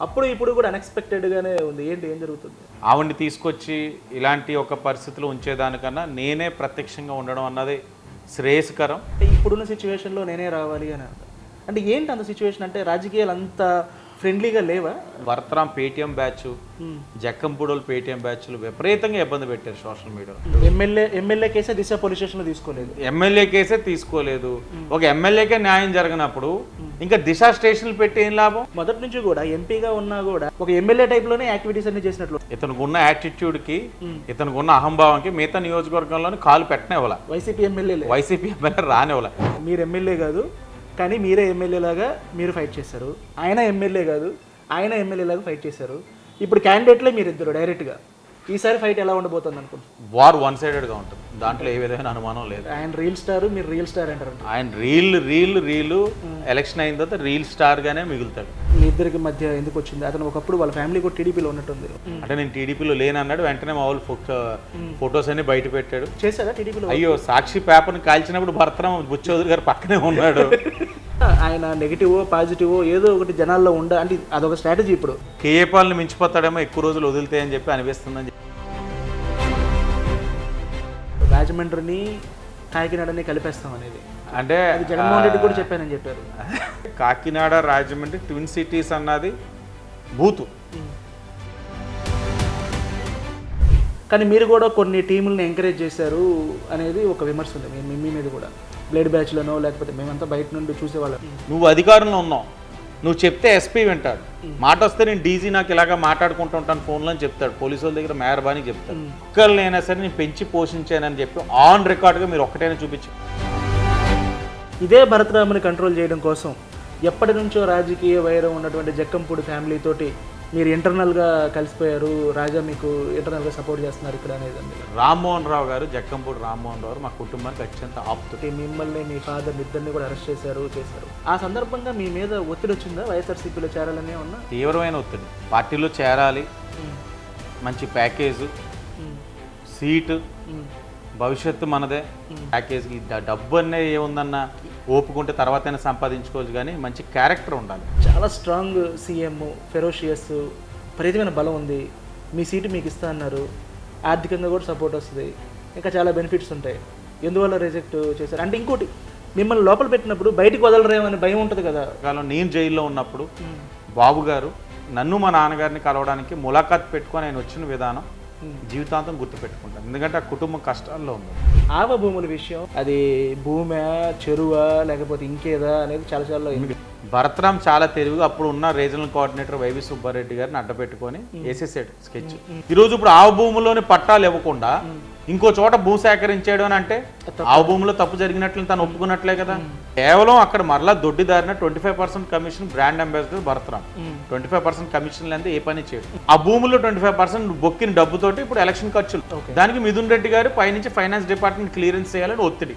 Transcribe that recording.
అప్పుడు ఇప్పుడు కూడా అన్ఎక్స్పెక్టెడ్గానే ఉంది. ఏంటి? ఏం జరుగుతుంది? ఆవిడ్ని తీసుకొచ్చి ఇలాంటి ఒక పరిస్థితిలో ఉంచేదానికన్నా నేనే ప్రత్యక్షంగా ఉండడం అన్నది శ్రేయస్కరం. అంటే ఇప్పుడున్న సిచ్యువేషన్లో నేనే రావాలి అని. అంటే ఏంటి అంత సిచ్యువేషన్ అంటే రాజకీయాలు అంత ఫ్రెండ్లీగా లేవా? భరతరాం పేటిఎం బ్యాచ్ జక్కంపూడోలు పేటిఎం బ్యాచ్లు విపరీతంగా ఇబ్బంది పెట్టారు సోషల్ మీడియాలో ఎమ్మెల్యే ఎమ్మెల్యే కేసే దిశ పోలీస్ స్టేషన్లో తీసుకోలేదు. ఎమ్మెల్యే కేసే తీసుకోలేదు. ఒక ఎమ్మెల్యేకే న్యాయం జరగనప్పుడు ఇంకా దిశ స్టేషన్లు పెట్టి ఏం లాభం? మొదటి నుంచి కూడా ఎంపీగా ఉన్నా కూడా ఒక ఎమ్మెల్యే టైప్లోనే యాక్టివిటీస్ అన్ని చేసినట్లు. ఇతనికి ఉన్న యాటిట్యూడ్కి ఇతనికి ఉన్న అహంభావంకి మిగతా నియోజకవర్గంలోని కాలు పెట్టనివ్వాల. వైసీపీ ఎమ్మెల్యేలే. వైసీపీ ఎమ్మెల్యే రానివ్వాల. మీరు ఎమ్మెల్యే కాదు కానీ మీరే ఎమ్మెల్యేలాగా మీరు ఫైట్ చేశారు. ఆయన ఎమ్మెల్యే కాదు ఆయన ఎమ్మెల్యే లాగా ఫైట్ చేశారు. ఇప్పుడు క్యాండిడేట్లే మీరు ఇద్దరు డైరెక్ట్గా ఈసారి ఫైట్ ఎలా ఉండబోతుంది అనుకుంటున్నారు? వార్ వన్ సైడెడ్గా ఉంటుంది. దాంట్లో ఏ విధమైన అనుమానం లేదు. ఆయన రీల్ స్టార్ మీరు రీల్ స్టార్ అంటారు ఆయన రీల్ రీల్ రీలు ఎలక్షన్ అయిన తర్వాత రీల్ స్టార్గానే మిగులుతాడు. మీ ఇద్దరికి మధ్య ఎందుకు వచ్చింది? అతను ఒకప్పుడు వాళ్ళ ఫ్యామిలీ కూడా టీడీపీలో ఉన్నట్టుంది. అంటే నేను టీడీపీలో లేనన్నాడు వెంటనే మా వాళ్ళు ఫోటో ఫొటోస్ అన్ని బయట పెట్టాడు. చేశారా టీడీపీలో? అయ్యో సాక్షి పేపర్ని కాల్చినప్పుడు భరతరాం బుచ్చౌదరి గారు పక్కనే ఉన్నాడు. ఆయన నెగిటివ్ పాజిటివ్ ఏదో ఒకటి జనాల్లో ఉండ అంటే అదొక స్ట్రాటజీ ఇప్పుడు. కేఏపాల్ని మించిపోతాడేమో ఎక్కువ రోజులు వదులుతాయని చెప్పి అనిపిస్తుందని చెప్పి. రాజమండ్రిని కాకినాడని కలిపేస్తాం అనేది. అంటే అది జగన్మోహన్ రెడ్డి కూడా చెప్పానని చెప్పారు. కాకినాడ రాజమండ్రి ట్విన్ సిటీస్ అన్నది బూతు. కానీ మీరు కూడా కొన్ని టీముల్ని ఎంకరేజ్ చేశారు అనేది ఒక విమర్శ ఉంది. మీ మీద కూడా. బ్లేడ్ బ్యాచ్లోనో లేకపోతే మేమంతా బయట నుండి చూసేవాళ్ళం. నువ్వు అధికారంలో ఉన్నావు. నువ్వు చెప్తే ఎస్పీ వింటాడు. మాట వస్తే నేను డీజీ నాకు ఇలాగా మాట్లాడుకుంటూ ఉంటాను ఫోన్లో అని చెప్తాడు. పోలీసు వాళ్ళ దగ్గర మెహర్బానీ చెప్తాడు. ఒక్కరినైనా సరే నేను పెంచి పోషించానని చెప్పి ఆన్ రికార్డ్గా మీరు ఒక్కటైనా చూపించు. ఇదే భరతరాముని కంట్రోల్ చేయడం కోసం ఎప్పటి నుంచో రాజకీయ వైరం ఉన్నటువంటి జక్కంపూడి ఫ్యామిలీ తోటి మీరు ఇంటర్నల్గా కలిసిపోయారు రాజా మీకు ఇంటర్నల్గా సపోర్ట్ చేస్తున్నారు ఇక్కడ అనేది అండి. రామ్మోహన్ రావు గారు జక్కంపూడి రామ్మోహన్ రావు మా కుటుంబానికి అత్యంత ఆప్తుడు అంటే మిమ్మల్ని మీ ఫాదర్ ఇద్దరిని కూడా అరెస్ట్ చేశారు చేశారు. ఆ సందర్భంగా మీ మీద ఒత్తిడి వచ్చిందా? వైఎస్ఆర్సీపీలో చేరాలనే ఉన్నా? తీవ్రమైన ఒత్తిడి. పార్టీలో చేరాలి. మంచి ప్యాకేజు. సీటు. భవిష్యత్తు మనదే. ప్యాకేజ్కి డ- డబ్బు అనేది ఏముందన్న ఓపుకుంటే తర్వాతైనా సంపాదించుకోవచ్చు కానీ మంచి క్యారెక్టర్ ఉండాలి. చాలా స్ట్రాంగ్ సీఎం ఫెరోషియస్ విపరీతమైన బలం ఉంది. మీ సీటు మీకు ఇస్తా అన్నారు. ఆర్థికంగా కూడా సపోర్ట్ వస్తుంది. ఇంకా చాలా బెనిఫిట్స్ ఉంటాయి. ఎందువల్ల రిజెక్ట్ చేశారు? అంటే ఇంకోటి మిమ్మల్ని లోపల పెట్టినప్పుడు బయటికి వదలరేమని భయం ఉంటుంది కదా. కాలం నేను జైల్లో ఉన్నప్పుడు బాబు గారు నన్ను మా నాన్నగారిని కలవడానికి ములాఖాత్ పెట్టుకొని ఆయన వచ్చిన విధానం జీవితాంతం గుర్తుపెట్టుకుంటాను ఎందుకంటే ఆ కుటుంబం కష్టాల్లో ఉంది. ఆవ భూముల విషయం అది భూమే చెరువా లేకపోతే ఇంకేదా అనేది చాలా చాలా భరతరాం చాలా తెలివిగా అప్పుడు ఉన్న రీజనల్ కోఆర్డినేటర్ వైవి సుబ్బారెడ్డి గారిని అడ్డపెట్టుకొని వేసేసాడు స్కెచ్. ఈరోజు ఇప్పుడు ఆ భూములోని పట్టాలు ఇవ్వకుండా ఇంకో చోట భూ సేకరించాడు అని అంటే ఆ భూమిలో తప్పు జరిగినట్లు తను ఒప్పుకున్నట్లే కదా. కేవలం అక్కడ మరలా దొడ్డిదారిన twenty five percent commission brand ambassador Bharatram twenty five percent commission లేదా ఏ పని చేయడు. ఆ భూములో ట్వంటీ ఫైవ్ పర్సెంట్ బొక్కిన డబ్బుతోటి ఇప్పుడు ఎలక్షన్ ఖర్చులు. దానికి మిథున్ రెడ్డి గారు పైనుంచి ఫైనాన్స్ డిపార్ట్మెంట్ క్లియరెన్స్ చేయాలని ఒత్తిడి.